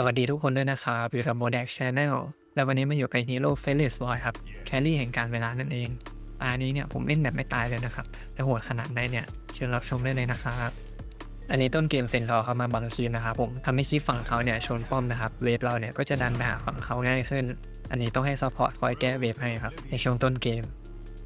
สวัสดีทุกคนด้วยนะครับอยู่กับโมเดกชแนลแล้ววันนี้มาอยู่กับฮีโร่เฟลิสบอยครับ แครี่แห่งการเวลานั่นเอง อันนี้เนี่ยผมเล่นแบบไม่ตายเลยนะครับแต่โหดขนาดไหนเนี่ย เชิญรับชมได้เลยนะครับอันนี้ต้นเกมเซนทอร์เขามาบังคีนะครับผมทำให้ชีฝั่งเขาเนี่ยชนป้อมนะครับ เวฟเราเนี่ยก็จะดันไปหาฝั่งเขาง่ายขึ้น อันนี้ต้องให้ซัพพอร์ตคอยแก้เวฟให้ครับในช่วงต้นเกม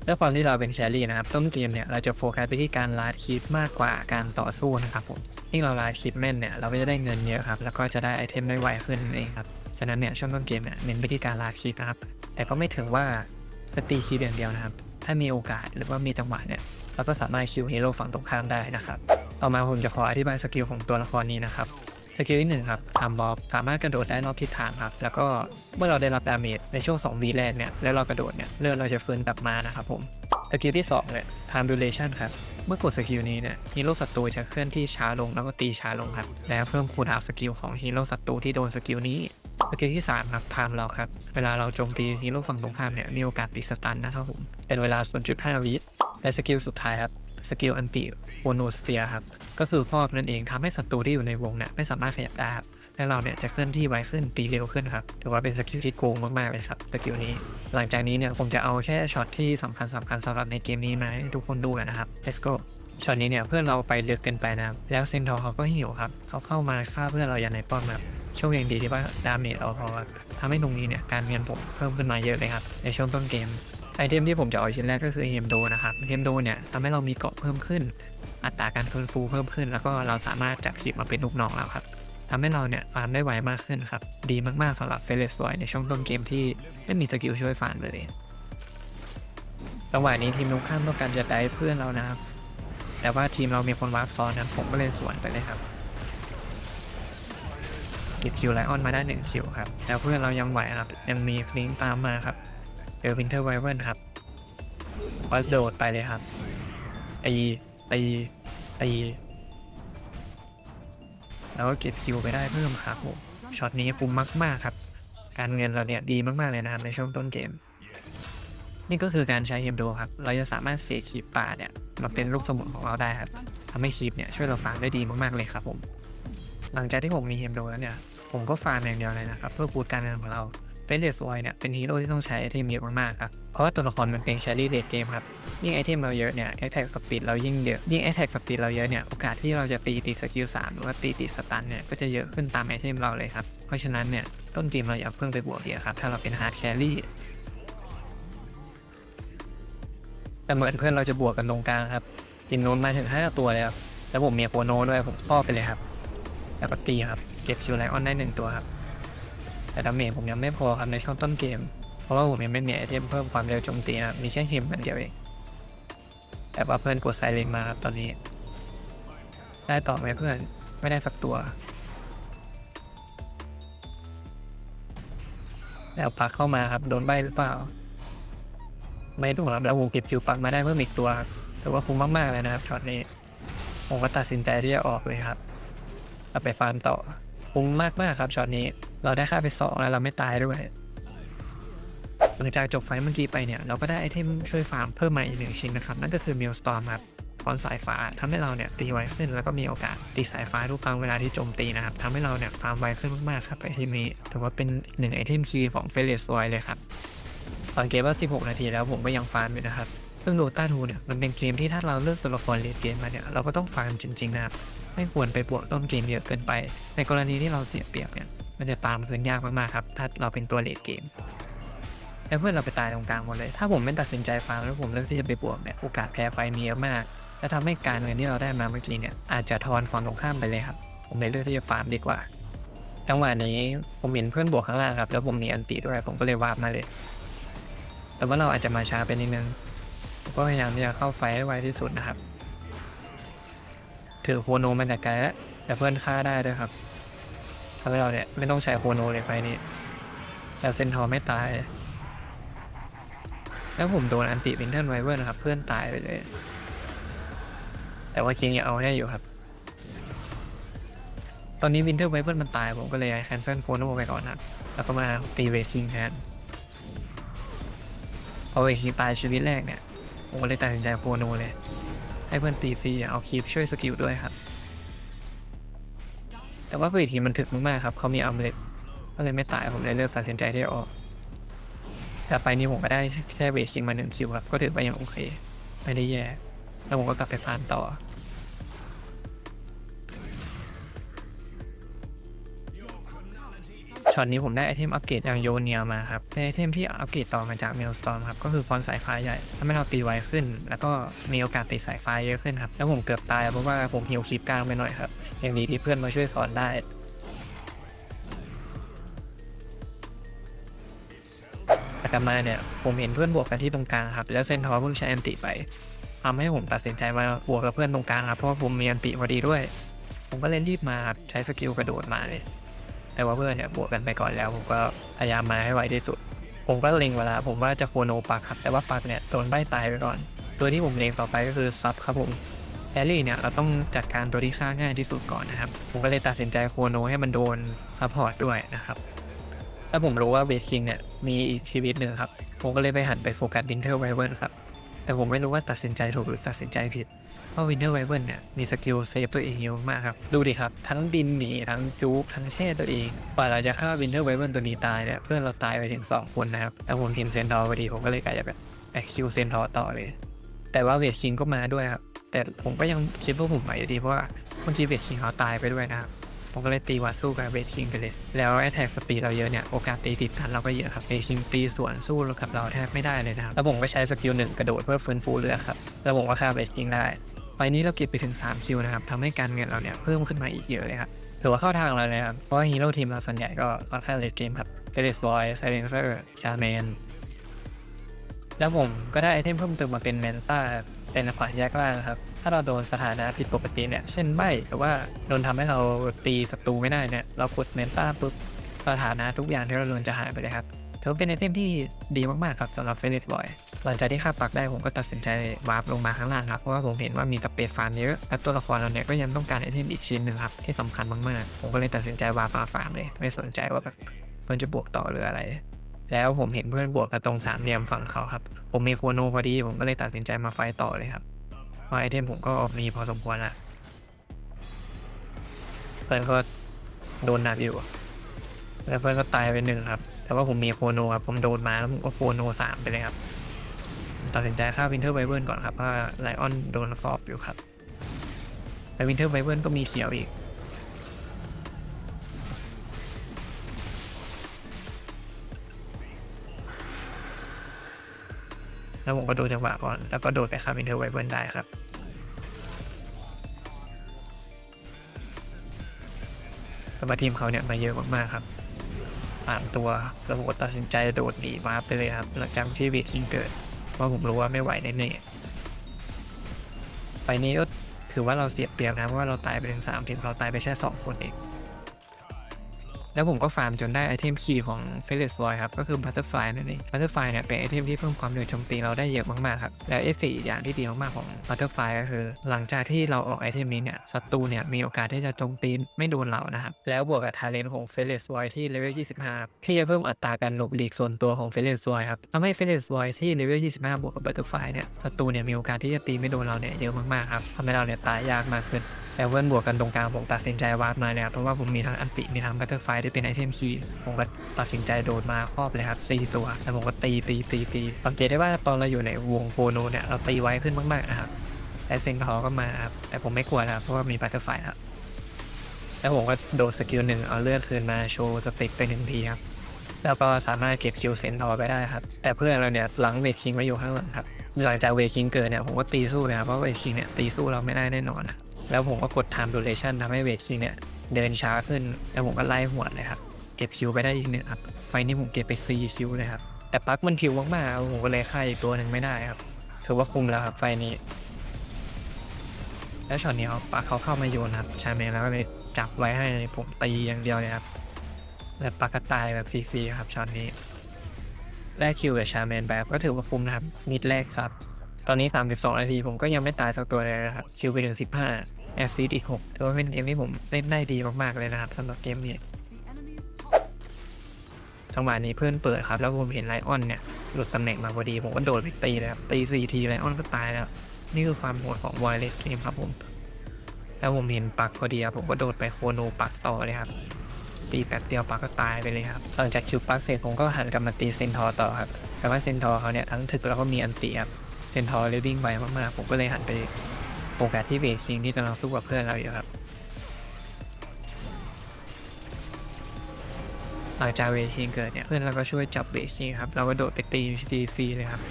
ด้วยความที่เราเป็นแครี่นะครับต้นเกมเนี่ยเราจะโฟกัสไปที่การลาดคีปมากกว่าการต่อสู้นะครับผมยิ่งเราลาดคีปแม่นเนี่ยเราก็จะได้เงินเยอะครับแล้วก็จะได้ไอเทมได้ไวขึ้นนั่นเองครับฉะนั้นเนี่ยช่วงต้นเกมเนี่ยเน้นไปที่การลาดคีปนะครับแต่ก็ไม่ถึงว่าจะตีคีปอย่างเดียวนะครับ ถ้ามีโอกาสหรือว่ามีจังหวะเนี่ยเราก็สามารถคิวฮีโร่ฝั่งตรงข้ามได้นะครับต่อมาผมจะขออธิบายสกิลของตัวละครนี้นะครับ สกิลที่หนึ่งครับทำบอบสามารถกระโดดได้นอกทิศทางครับ แล้วก็เมื่อเราได้รับดาเมจในช่วง2วีแรกเนี่ย แล้วเรากระโดดเนี่ย เลือดเราจะฟื้นกลับมานะครับผม สกิลที่2เนี่ย time duration ครับ เมื่อกดสกิลนี้เนี่ย ฮีโร่ศัตรูจะเคลื่อนที่ช้าลงแล้วก็ตีช้าลงครับ และเพิ่มคูลดาวน์สกิลของฮีโร่ศัตรูที่โดนสกิลนี้สกิลที่3ครับ time เราครับ เวลาเราโจมตีฮีโร่ฝั่งตรงข้ามเนี่ย มีโอกาสติดสตันนะครับผม เป็นเวลา0.5วิและสกิลสุดท้ายครับ สกิลอันติโวโนสเฟียครับ ก็คือครอบนั่นเองทำให้ศัตรูที่อยู่ในวงเนี่ยไม่สามารถขยับได้ครับและเราเนี่ยจะเคลื่อนที่ไวขึ้นตีเร็วขึ้นครับถือว่าเป็นสกิลที่โกงมากๆเลยครับสกิลนี้ หลังจากนี้เนี่ยผมจะเอาแค่ช็อตที่สำคัญสำคัญสำหรับในเกมนี้มาให้ทุกคนดูกันนะครับ let's go ช็อตนี้เนี่ยเพื่อนเราไปลึกเกินไปนะครับแล้วเซนทอร์เขาก็หิวครับเขาเข้ามาฆ่าเพื่อนเราอย่างในป้อมครับโชคยังดีที่ว่าดาเมจเราพอทำให้ตรงนี้เนี่ยการเงินผมเพิ่มขึ้นมาเยอะเลยครับในช่วงต้นเกม ไอเทมที่ผมจะเอาชิ้นแรกก็คือเฮมโดนะครับเฮมโดเนี่ยทำให้เรามีเกาะเพิ่มขึ้น อัตราการฟื้นฟูเพิ่มขึ้น แล้วก็เราสามารถจับคลิปมาเป็นลูกน้องแล้วครับทำให้เราเนี่ยฟาร์มได้ไวมากขึ้นครับดีมากๆสำหรับเฟเลสไวในช่วงต้นเกมที่ไม่มีสกิลช่วยฟาร์มเลยจังหวะนี้ทีมลูกข้ามต้องการจะได้เพื่อนเรานะครับ แต่ว่าทีมเรามีคนวาร์ปซ้อนนะผมก็เลยสวนไปเลยครับเก็บคิวไลออนมาได้หนึ่งคิวครับแล้วเพื่อนเรายังไหวครับยังมีคลิงตามมาครับ เดลวินเทอร์ไวเวนครับวัดโดดไปเลยครับไอไอไอแล้วก็เก็บคิวไปได้เพิ่มครับผมช็อตนี้คุ้มมาก ๆ ครับ การเงินเราเนี่ยดีมาก ๆ เลยนะครับในช่วงต้นเกม นี่ก็คือการใช้เฮมโดครับ เราจะสามารถเสียคีปป่าเนี่ยมาเป็นลูกสมุนของเราได้ครับทำให้คีปเนี่ยช่วยเราฟาร์มได้ดีมากๆเลยครับผม หลังจากที่ผมมีเฮมโดแล้วเนี่ย ผมก็ฟาร์มอย่างเดียวเลยนะครับ เพื่อบูตการเงินของเรา เป็นเดสไวเนี่ยเป็นฮีโร่ที่ต้องใช้ไอเทมเยอะมากๆครับ เพราะว่าตัวละครมันเป็นแชรี่เดทเกมครับ ยิ่งไอเทมเราเยอะเนี่ยแอคแท็กสปีดเรายิ่งเยอะ ยิ่งแอคแท็กสปีดเราเยอะเนี่ย โอกาสที่เราจะตีติดสกิลสามหรือว่าตีติดสตันเนี่ย ก็จะเยอะขึ้นตามไอเทมเราเลยครับ เพราะฉะนั้นเนี่ยต้นเกมเราอย่าเพิ่งไปบวกเยอะครับ ถ้าเราเป็นฮาร์ดแครี่แต่เหมือนเพื่อนเราจะบวกกันตรงกลางครับกินโนนมาถึงห้าตัวเลยครับแล้วผมมีโคโนด้วยผมครอไปเลยครับ แล้วก็ตีครับเก็บคิวไลออนได้หนึ่งตัวครับ แต่ดาเมจผมยังไม่พอครับในช่วงต้นเกม เพราะว่าผมยังไม่มีไอเทมเพิ่มความเร็วโจมตีนะมีแค่เฮมอันเดียวเองแต่ว่าเพื่อนกดไซเลนมาครับตอนนี้ ได้ต่อไหมเพื่อนไม่ได้สักตัว แล้วปักเข้ามาครับ โดนใบหรือเปล่า ไม่ถูกครับแล้วผมเก็บคิวปักมาได้เพิ่มอีกตัวแต่ว่าคุ้มมาก ๆ เลยนะครับช็อตนี้ ผมก็ตัดสินใจที่จะออกเลยครับเอาไปฟาร์มต่อคุ้มากมาก ๆ ครับช็อตนี้ เราได้ค่าไปสองแล้วเราไม่ตายด้วย หลังจากจบไฟเมื่อกี้ไปเนี่ย เราก็ได้ไอเทมช่วยฟาร์มเพิ่มมาอีกหนึ่งชิ้นนะครับ นั่นก็คือมิลสตอร์มครับคอนสายฟ้าทำให้เราเนี่ยตีไวขึ้นแล้วก็มีโอกาสตีสายฟ้าทุกครั้งเวลาที่โจมตีนะครับทำให้เราเนี่ยฟาร์มไวขึ้นมากๆครับไอเทมนี้ถือว่าเป็นหนึ่งไอเทมคีย์ของเฟรเลสไวเลยครับตอนเกมว่า 16 นาทีแล้วผมก็ยังฟาร์มอยู่นะครับซึ่งโดต้าทูเนี่ยมันเป็นเกมที่ถ้าเราเลือกตัวละครเลดเกมมาเนี่ยเราก็ต้องฟาร์มจริงๆนะครับไม่ควรไปบวกต้นเกมเยอะเกินไป ในกรณีที่เราเสียเปรียบเนี่ย มันจะตามคืนยากมากๆครับ ถ้าเราเป็นตัวเลดเกม แล้วเพื่อนเราไปตายตรงกลางหมดเลย ถ้าผมไม่ตัดสินใจฟาร์มแล้วผมเลือกที่จะไปบวกเนี่ยโอกาสแพ้ไฟมีเยอะมาก และทำให้การเงินที่เราได้มาเมื่อกี้เนี่ยอาจจะทอนฝั่งตรงข้ามไปเลยครับ ผมเลยเลือกที่จะฟาร์มดีกว่าจังหวะนี้ผมเห็นเพื่อนบวกข้างล่างครับ แล้วผมมีอันติด้วยผมก็เลยวาร์ปมาเลย แต่ว่าเราอาจจะมาช้าไปนิดนึงก็พยายามที่จะเข้าไฟให้ไวที่สุดนะครับ ถือโคโนมาแต่ไกลแล้วแต่เพื่อนฆ่าได้ด้วยครับ ทำให้เราเนี่ย ไม่ต้องใช้โคโนเลยไฟนี้ แต่เซนทอร์ไม่ตาย แล้วผมโดนอันติวินเทอร์ไวเวอร์นะครับ เพื่อนตายไปเลย แต่ว่าคิงยังเอาให้อยู่ครับ ตอนนี้วินเทอร์ไวเวอร์มันตาย ผมก็เลยแคนเซิลโคโนไปก่อนครับแล้วก็มาตีเวคิงแทนพอเวคิงตายชีวิตแรกเนี่ยผมก็เลยตัดสินใจโคโนเลย ให้เพื่อนตีฟรีเอาคีปช่วยสกิลด้วยครับ แต่ว่าเวทีมันถึกมากๆครับเขามีอัมเลตก็เลยไม่ตายผมเลยเลือกตัดสินใจที่จะออกแต่ไฟนี้ผมก็ได้แค่เวทชิงมาหนึ่งคิวครับก็ถือว่ายังโอเค ไม่ได้แย่ แล้วผมก็กลับไปฟาร์มต่อช็อตนี้ผมได้ไอเทมอัปเกรดอย่างโยเนียมาครับเป็นไอเทมที่อัปเกรดต่อมาจากเมลสตอมครับ ก็คือฟอนสายฟ้าใหญ่ทำให้เราตีไวขึ้น แล้วก็มีโอกาสตีสายฟ้าเยอะขึ้นครับ แล้วผมเกือบตายเพราะว่าผมฮิวคลิปกลางไปหน่อยครับ ย่างดีที่เพื่อนมาช่วยสอนได้ แต่กลับมาเนี่ย ผมเห็นเพื่อนบวกกันที่ตรงกลางครับ แล้วเซนทอร์เพิ่งใช้อันติไปทำให้ผมตัดสินใจมาบวกกับเพื่อนตรงกลางครับ เพราะผมมีอันติพอดีด้วย ผมก็เล่นรีบมาครับใช้สกิลกระโดดมาเลยแต่ว่าเพื่อนเนี่ยบวกกันไปก่อนแล้ว ผมก็พยายามมาให้ไวที่สุด ผมก็เล็งเวลา ผมว่าจะโคโนปักครับ แต่ว่าปักเนี่ยโดนใบตายไปก่อน ตัวที่ผมเล็งต่อไปก็คือซับครับผม แอลลี่เนี่ยเราต้องจัดการตัวที่ฆ่าง่ายที่สุดก่อนนะครับ ผมก็เลยตัดสินใจโคโนให้มันโดนซัพพอร์ตด้วยนะครับแล้วผมรู้ว่าเวทคิงเนี่ยมีอีกชีวิตหนึ่งครับ ผมก็เลยไปหันไปโฟกัสวินเทอร์ไวเวิร์ครับแต่ผมไม่รู้ว่าตัดสินใจถูกหรือตัดสินใจผิด เพราะวินเทอร์ไวเวิร์เนี่ยมีสกิลเซฟตัวเองเยอะมากครับ ดูดิครับ ทั้งบินหนีทั้งจู๊กทั้งแช่ตัวเองกว่าเราจะฆ่าวินเทอร์ไวเวิร์ตัวนี้ตายเนี่ยเพื่อนเราตายไปถึง 2 คนนะครับแล้วผมทีมเซนทอร์พอดีผมก็เลยกลายจะแบบแอคคิวเซนทอร์ต่อเลย แต่ว่าเวทคิงก็มาด้วยครับ แต่ผมก็ยังคิดว่าผมไหวอยู่ดีเพราะว่าคนจีเวทคิงเขาตายไปด้วยนะครับ ผมก็เลยตีวัดสู้กับเวทคิงไปเลย แล้วแอตแทกสปีดเราเยอะเนี่ย โอกาสตีติดกันเราก็เยอะครับเวทคิงตีสวนสู้กับเราแทบไม่ได้เลยนะครับแล้วผมก็ใช้สกิลหนึ่งกระโดดเพื่อฟื้นฟูเรือครับแล้วผมก็ฆ่าเวทคิงได้ไฟนี้เราเก็บไปถึง3คิวนะครับทำให้การเงินเราเนี่ยเพิ่มขึ้นมาอีกเยอะเลยครับถือว่าเข้าทางเราเลยครับเพราะว่าฮีโร่ทีมเราส่วนใหญ่ก็ค่อนข้างเลดเกมครับเฟลิสบอยไซเลนเซอร์ชาแมนแล้วผมก็ได้ไอเทมเพิ่มเติมมาเป็นแมนต้า เป็นขวานแยกล่างครับ ถ้าเราโดนสถานะผิดปกติเนี่ย เช่นใบหรือว่าโดนทำให้เราตีศัตรูไม่ได้เนี่ย เรากดแมนต้าปุ๊บสถานะทุกอย่างที่เราโดนจะหายไปเลยครับถือเป็นไอเทมที่ดีมากๆครับสำหรับเฟลิสบอยหลังจากที่ค่าปักได้ผมก็ตัดสินใจวาร์ปลงมาข้างล่างครับ เพราะว่าผมเห็นว่ามีสเปซฟาร์มเยอะและตัวละครเราเนี่ยก็ยังต้องการไอเทมอีกชิ้นหนึ่งครับที่สำคัญมากๆผมก็เลยตัดสินใจวาร์ปมาฟาร์มเลย ไม่สนใจว่าแบบเพื่อนจะบวกต่อหรืออะไร แล้วผมเห็นเพื่อนบวกกับตรงสามเหลี่ยมฝั่งเขาครับ ผมมีโคโนพอดี ผมก็เลยตัดสินใจมาไฟต่อเลยครับเพราะไอเทมผมก็มีพอสมควรละเพื่อนก็โดนหนักอยู่แล้วเพื่อนก็ตายไปหนึ่งครับ แต่ว่าผมมีโคโนครับผมโดนมาแล้วผมก็โคโนสามไปเลยครับ ตัดสินใจฆ่าวินเทอร์ไบเบิลก่อนครับเพราะไลออนโดนสอบอยู่ครับแต่วินเทอร์ไบเบิลก็มีเขียวอีก แล้วผมก็ดูจังหวะก่อน แล้วก็โดดไปฆ่าวินเทอร์ไบเบิลได้ครับ แต่ว่าทีมเขาเนี่ยมาเยอะมากๆครับสามตัวแล้วผมก็ตัดสินใจโดดหนีมาไปเลยครับ หลังจากที่เวทคิงเกิด เพราะผมรู้ว่าไม่ไหวแน่ๆไปนี้ก็ถือว่าเราเสียเปรียบนะเพราะว่าเราตายไปถึงสามทีมเขาตายไปแค่สองคนเอง แล้วผมก็ฟาร์มจนได้ไอเทมคีย์ของเฟลิสบอยครับ ก็คือบัตเตอร์ฟลายนั่นเองบัตเตอร์ฟลายเนี่ยเป็นไอเทมที่เพิ่มความเร็วโจมตีเราได้เยอะมากๆครับ แล้วเอฟสี่อย่างที่ดีมากๆของบัตเตอร์ฟลายก็คือ หลังจากที่เราออกไอเทมนี้เนี่ยศัตรูเนี่ยมีโอกาสที่จะโจมตีไม่โดนเรานะครับแล้วบวกกับทาเลนของเฟลิสบอยที่เลเวล25ที่จะเพิ่มอัตราการหลบหลีกส่วนตัวของเฟลิสบอยครับทำให้เฟลิสบอยที่เลเวล25 บวกกับบัตเตอร์ฟลายเนี่ยศัตรูเนี่ยมีโอกาสที่จะตีไม่โดนเราเนี่ยเยอะมากๆครับทำให้เราเนี่ยตายยากมากขึ้น แต่เพื่อนบวกกันตรงกลางผมตัดสินใจวาร์ปมาเลยครับเพราะว่าผมมีทั้งอันติมีทั้งบัตเตอร์ไฟที่เป็นไอเทมคีผมก็ตัดสินใจโดดมาครอบเลยครับสี่ตัว แล้วผมก็ตีตีตีตีสังเกตได้ว่าตอนเราอยู่ในวงโฟโนเนี่ยเราตีไวขึ้นมากๆนะครับแต่เซงทอก็มาครับแต่ผมไม่กลัวนะครับเพราะว่ามีบัตเตอร์ไฟครับแล้วผมก็โดดสกิลหนึ่งเอาเลือดคืนมาโชว์สต็กไปหนึ่งทีครับแล้วก็สามารถเก็บคิวเซนทอไปได้ครับแต่เพื่อนเราเนี่ยหลังเวคิงไว้อยู่ข้างหลังครับหลังจากเวคิงเกิดเนี่ยผมก็ตีสู้เลยครับเพราะเวคิงเนี่ยตีสู้เราไม่ได้แน่นอนนะ แล้วผมก็กด time duration ทำให้เวทคิงเนี่ย เดินช้าขึ้น แล้วผมก็ไล่หัวเลยครับ เก็บคิวไปได้อีกหนึ่งครับ ไฟนี้ผมเก็บไป4คิวเลยครับ แต่ปั๊กมันคิวมากๆผมก็เลยฆ่าอีกตัวหนึ่งไม่ได้ครับ ถือว่าคุ้มแล้วครับไฟนี้ แล้วช็อตนี้ปั๊กเขาเข้ามาโยนครับ ชาเมนแล้วก็เลยจับไว้ให้ผมตีอย่างเดียวเลยครับแล้วปั๊กก็ตายแบบฟรีๆครับช็อตนี้ได้คิวกับชาแมนแบบก็ถือว่าคุ้มนะครับมิดแรกครับ ตอนนี้ 32 นาทีผมก็ยังไม่ตายสักตัวเลยนะครับ คิวไปถึง 15 แอสซีดอีก6ถือว่าเป็นเกมที่ผมเล่นได้ดีมากๆเลยนะครับสำหรับเกมนี้จังหวะนี้เพื่อนเปิดครับ แล้วผมเห็นไลออนเนี่ยหลุดตำแหน่งมาพอดี ผมก็โดดไปตีเลยครับตี4ทีไลออนก็ตายแล้ว นี่คือความโหดของวอยเลสเกมครับผม แล้วผมเห็นปักพอดีครับผมก็โดดไปโคโนปักต่อเลยครับ ตีแป๊บเดียวปักก็ตายไปเลยครับหลังจากคิวปักเสร็จผมก็หันกลับมาตีเซนทอร์ต่อครับแต่ว่าเซนทอร์เขาเนี่ยทั้งถึกแล้วก็มีอันตีครับเซนทอร์เลยวิ่งไวมากๆผมก็เลยหันไป ฟกัสที่เบสซิงที่กำลังสู้กับเพื่อนเราอยู่ครับ หลังจากเวทีเกิดเนี่ยเพื่อนเราก็ช่วยจับเบสซิงครับ เราก็โดดไปตีตีฟรีเลยครับ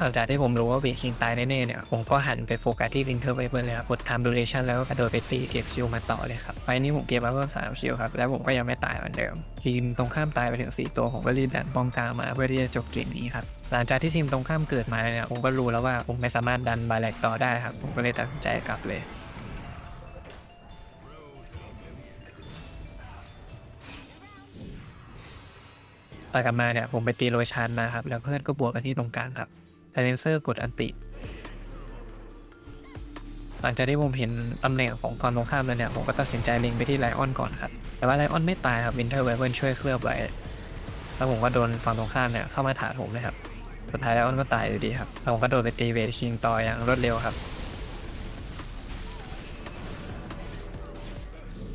หลังจากที่ผมรู้ว่าเบสซิงตายแน่ๆเนี่ย ผมก็หันไปโฟกัสที่วินเทอร์ไวเบิร์เลยครับกด time duration แล้วก็กระโดดไปตีเก็บชิลมาต่อเลยครับ ไปนี้ผมเก็บมาเพิ่มสามชิลครับ แล้วผมก็ยังไม่ตายเหมือนเดิม ทีมตรงข้ามตายไปถึง 4 ตัว ผมก็รีบดันป้องกลางมาเพื่อที่จะจบเกมนี้ครับ หลังจากที่ทีมตรงข้ามเกิดมาเนี่ยผมก็รู้แล้วว่าผมไม่สามารถดันบาแลกต่อได้ครับ ผมก็เลยตัดสินใจกลับเลยตอนกลับมาเนี่ยผมไปตีโรยชานมาครับ แล้วเพื่อนก็บวกกันที่ตรงกลางครับ แต่เลนเซอร์กดอันติ หลังจากที่ผมเห็นตำแหน่งของฝั่งตรงข้ามแล้วเนี่ย ผมก็ตัดสินใจเล็งไปที่ไลออนก่อนครับ แต่ว่าไลออนไม่ตายครับวินเทอร์ไวเบิร์ช่วยเคลือบไว้ แล้วผมก็โดนฝั่งตรงข้ามเนี่ยเข้ามาถาผมเลยครับ สุดท้ายไลออนก็ตายอยู่ดีครับแล้วผมก็โดนไปตีเวทคิงต่ออย่างรวดเร็วครับ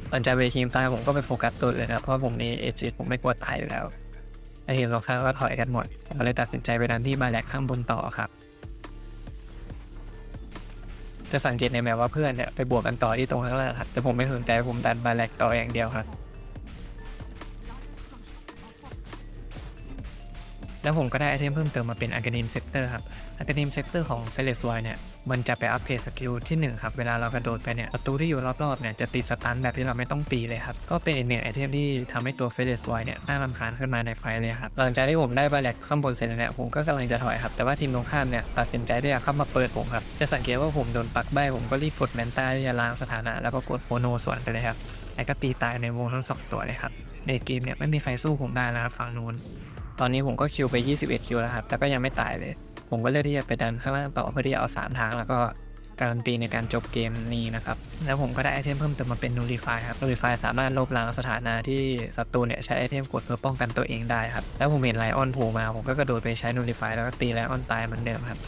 หลังจากเวทคิงตายผมก็ไปโฟกัสตัวเลยนะครับเพราะผมนี่เอจิผมไม่กลัวตายอยู่แล้ว ไอทีมตรงข้ามก็ถอยกันหมดเราเลยตัดสินใจไปดันที่บาแลกข้างบนต่อครับ จะสังเกตในแมวว่าเพื่อนเนี่ยไปบวกกันต่อที่ตรงข้างล่างครับแต่ผมไม่สนใจผมดันบาแลกต่ออย่างเดียวครับ แล้วผมก็ได้ไอเทมเพิ่มเติมมาเป็น a ากา m มเซกเตอร์ครับ a ากา m มเซกเตอร์ของเฟลสไวเนี่ย มันจะไปอัปเกรดสกิลที่ 1 ครับ เวลาเรากระโดดไปเนี่ยศัตรูที่อยู่รอบๆเนี่ยจะติดสตันแบบที่เราไม่ต้องตีเลยครับ ก็เป็นอีกหนึ่งไอเทมที่ทำให้ตัวเฟลสไวเนี่ยน่ารำคาญขึ้นมาในไฟเลยครับ หลังจากที่ผมได้บาแลกข้างบนเสร็จแล้วเนี่ยผมก็กำลังจะถอยครับ แต่ว่าทีมตรงข้ามเนี่ยตัดสินใจที่จะเข้ามาเปิดผมครับ จะสังเกตว่าผมโดนปักใบผมก็รีบกดแมนต้าที่จะล้างสถานะ แล้วก็กดโฟโนสวนไปเลยครับไอ้ก็ตีตายในวงทั้งสองตัวเลยครับในเกมเนี่ยไม่มีใครสู้ผมได้แล้วครับฝั่งนู้น ตอนนี้ผมก็คิวไป 21 คิวแล้วครับ แต่ก็ยังไม่ตายเลย ผมก็เลือกที่จะไปดันข้างล่างต่อเพื่อที่จะเอา 3 ทางแล้วก็การันตีในการจบเกมนี้นะครับ แล้วผมก็ได้ไอเทมเพิ่มเติมมาเป็น Nullify ครับ Nullify สามารถลบล้างสถานะที่ศัตรูเนี่ยใช้ไอเทมกดเพื่อป้องกันตัวเองได้ครับ แล้วผมเห็นไลออนโผล่มา ผมก็กระโดดไปใช้ Nullify แล้วก็ตีไลออนตายเหมือนเดิมครับ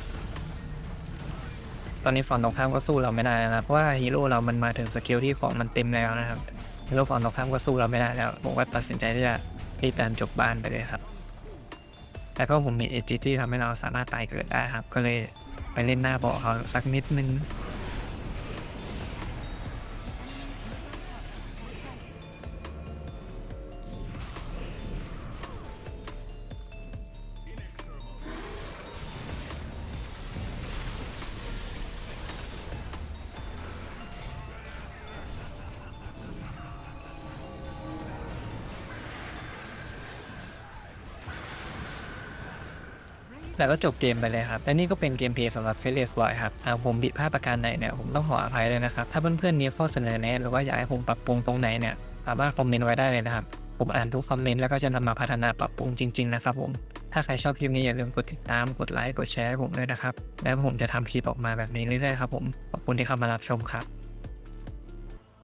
ตอนนี้ฝั่งตรงข้ามก็สู้เราไม่ได้แล้วนะเพราะว่าฮีโร่เรามันมาถึงสกิลที่ของมันเต็มแล้วนะครับฮีโร่ฝั่งตรงข้ามก็สู้เราไม่ได้แล้ว ผมก็ตัดสินใจที่จะรีบดันจบบ้านไปเลยครับ แต่ก็ผมมีเอจิที่ทำให้เราสามารถตายเกิดได้ครับ ก็เลยไปเล่นหน้าบอกเขาสักนิดนึง แล้วก็จบเกมไปเลยครับ และนี่ก็เป็นเกมเพลย์สำหรับเฟสไวครับหากผมผิดพลาดประการใดเนี่ยผมต้องขออภัยเลยนะครับ ถ้าเพื่อนๆมีข้อเสนอแนะหรือว่าอยากให้ผมปรับปรุงตรงไหนเนี่ยสามารถคอมเมนต์ไว้ได้เลยนะครับ ผมอ่านทุกคอมเมนต์แล้วก็จะนำมาพัฒนาปรับปรุงจริง ๆ นะครับผม ถ้าใครชอบคลิปนี้อย่าลืมกดติดตาม กดไลค์ กดแชร์ให้ผมด้วยนะครับ แล้วผมจะทำคลิปออกมาแบบนี้เรื่อยๆครับผม ขอบคุณที่เข้ามารับชมครับ